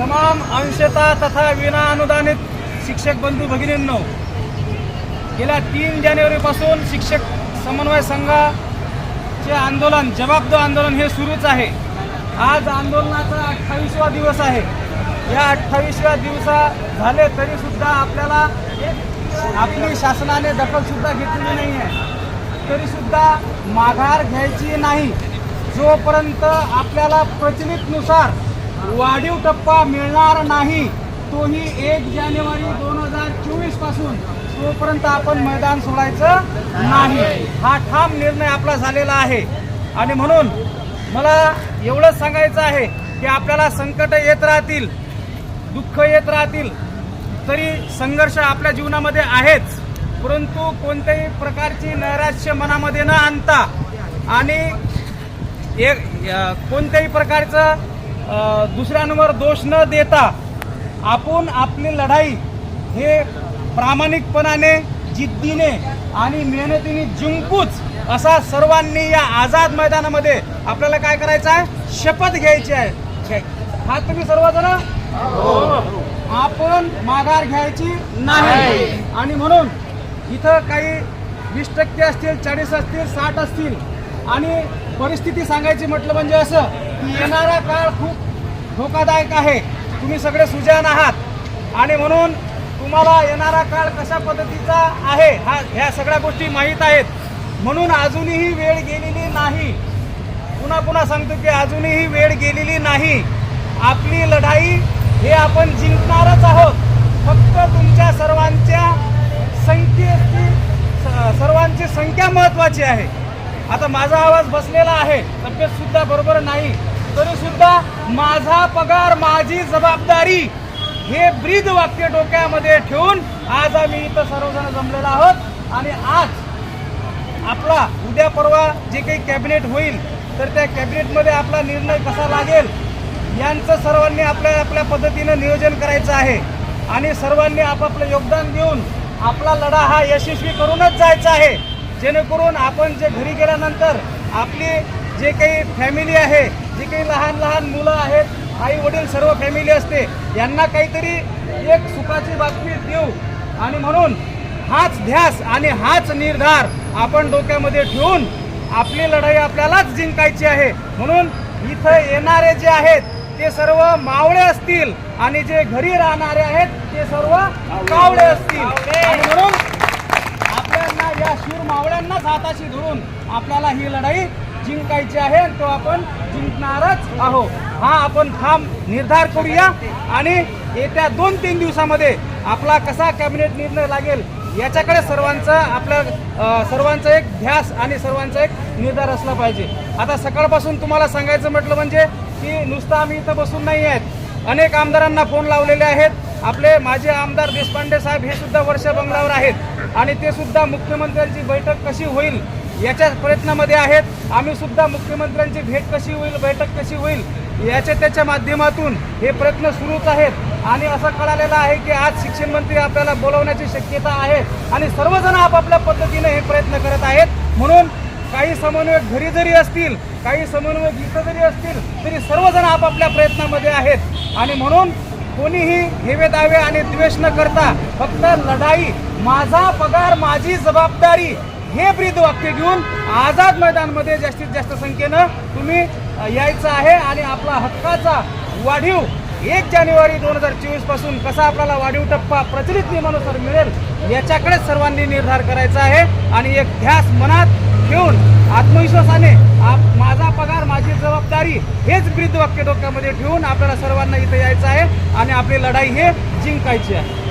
अंशतः तथा विना अनुदानित शिक्षक बंधू भगिनींनो गेल्या तीन जानेवारीपासून शिक्षक समन्वय संघाचे आंदोलन जबाबदो आंदोलन हे सुरूच आहे. आज आंदोलनाचा अठ्ठावीसवा दिवस आहे. या अठ्ठावीसव्या दिवसा झाले तरी सुद्धा आपल्याला आपली शासनाने दखल सुद्धा घेतलेली नाही आहे. तरी सुद्धा माघार घ्यायची नाही. जोपर्यंत आपल्याला प्रचलितनुसार वाढीव टप्पा मिळणार नाही. तोही एक जानेवारी दोन हजार चोवीसपासून तोपर्यंत आपण मैदान सोडायचं नाही. हा ठाम निर्णय आपला झालेला आहे. आणि म्हणून मला एवढंच सांगायचं आहे की आपल्याला संकट येत राहतील दुःख येत राहतील तरी संघर्ष आपल्या जीवनामध्ये आहेच. परंतु कोणत्याही प्रकारची नैराश्य मनामध्ये न आणता आणि एक कोणत्याही प्रकारचं दुसऱ्यांवर दोष न देता आपण आपली लढाई हे प्रामाणिकपणाने जिद्दीने आणि मेहनतीने जिंकूच असा सर्वांनी या आझाद मैदानामध्ये आपल्याला काय करायचं आहे? शपथ घ्यायची आहे. हा तुम्ही सर्वजण? आपण माघार घ्यायची नाही. आणि म्हणून इथं काही वीस टक्के असतील चाळीस असतील साठ असतील आणि परिस्थिती सांगायची म्हटलं म्हणजे असं येणारा काळ खूप धोकादायक आहे. तुम्ही सगळे सुजान आहात. आणि म्हणून तुम्हाला येणारा काळ कशा पद्धतीचा आहे हा ह्या सगळ्या गोष्टी माहीत आहेत. म्हणून अजूनही वेळ गेलेली नाही. पुन्हा पुन्हा सांगतो की अजूनही वेळ गेलेली नाही. आपली लढाई हे आपण जिंकणारच आहोत. फक्त तुमच्या सर्वांच्या संख्येची स- सर्वांची संख्या महत्त्वाची आहे. आता माझा आवाज बसलेला आहे. तब्येत सुद्धा बरोबर नाही. तरी सुद्धा माझा पगार माझी जबाबदारी हे ब्रीद वाक्य डोक्यामध्ये ठेवून आज आम्ही इथं सर्वजण जमलेलो आहोत. आणि आज आपला उद्या परवा जे काही कॅबिनेट होईल तर त्या कॅबिनेटमध्ये आपला निर्णय कसा लागेल यांचं सर्वांनी आपल्या आपल्या पद्धतीनं नियोजन करायचं आहे. आणि सर्वांनी आपापलं योगदान देऊन आपला लढा हा यशस्वी करूनच जायचा आहे. जेणेकरून आपण जे घरी गेल्यानंतर आपली जे काही फॅमिली आहे जे काही लहान लहान मुलं आहेत आई वडील सर्व फॅमिली असते यांना काहीतरी एक सुखाची बातमी देऊ. आणि म्हणून हाच ध्यास आणि हाच निर्धार आपण डोक्यामध्ये ठेवून आपली लढाई आपल्यालाच जिंकायची आहे. म्हणून इथं येणारे जे आहेत ते सर्व मावळे असतील आणि जे घरी राहणारे आहेत ते सर्व कावळे असतील. म्हणून त्या या शूर मावळ्यांनाच हाताशी धरून आपल्याला ही लढाई जिंकायची आहे तो आपण जिंकणारच आहोत. हा आपण ठाम निर्धार करूया आणि येत्या दोन तीन दिवसामध्ये आपला कसा कॅबिनेट निर्णय लागेल याच्याकडे सर्वांचा आपल्या सर्वांचा एक ध्यास आणि सर्वांचा एक निर्धार असला पाहिजे. आता सकाळपासून तुम्हाला सांगायचं म्हटलं म्हणजे की नुसतं आम्ही इथं बसून नाही आहेत. अनेक आमदारांना फोन लावलेले आहेत. आपले माजी आमदार देशपांडे साहेब हे सुद्धा वर्ष बंगलावर आहेत. आणि ते सुद्धा मुख्यमंत्र्यांची बैठक कशी होईल याच्या प्रयत्नामध्ये आहेत. आम्ही सुद्धा मुख्यमंत्र्यांची भेट कशी होईल बैठक कशी होईल याच्या त्याच्या माध्यमातून हे प्रयत्न सुरूच आहेत. आणि असं कळालेलं आहे की आज शिक्षण मंत्री आपल्याला बोलवण्याची शक्यता आहे. आणि सर्वजण आपापल्या पद्धतीने हे प्रयत्न करत आहेत. म्हणून काही समन्वयक घरी जरी असतील काही समन्वयक इथं जरी असतील तरी सर्वजण आपापल्या प्रयत्नामध्ये आहेत. आणि म्हणून कोणीही हेवे दावे आणि द्वेष न करता फक्त लढाई माझा पगार माझी जबाबदारी हे ब्रीद वाक्य घेऊन आझाद मैदानमध्ये जास्तीत जास्त संख्येनं तुम्ही यायचं आहे आणि आपला हक्काचा वाढीव एक जानेवारी दोन हजार चोवीसपासून कसा आपल्याला वाढीव टप्पा प्रचलित नियमानुसार मिळेल याच्याकडे सर्वांनी निर्धार करायचा आहे. आणि एक ध्यास मनात ठेवून आत्मविश्वासाने आप माझा पगार माझी जबाबदारी हेच ब्रीद वाक्य डोक्यामध्ये ठेवून आपल्याला सर्वांना इथं यायचं आहे आणि आपली लढाई हे जिंकायची आहे.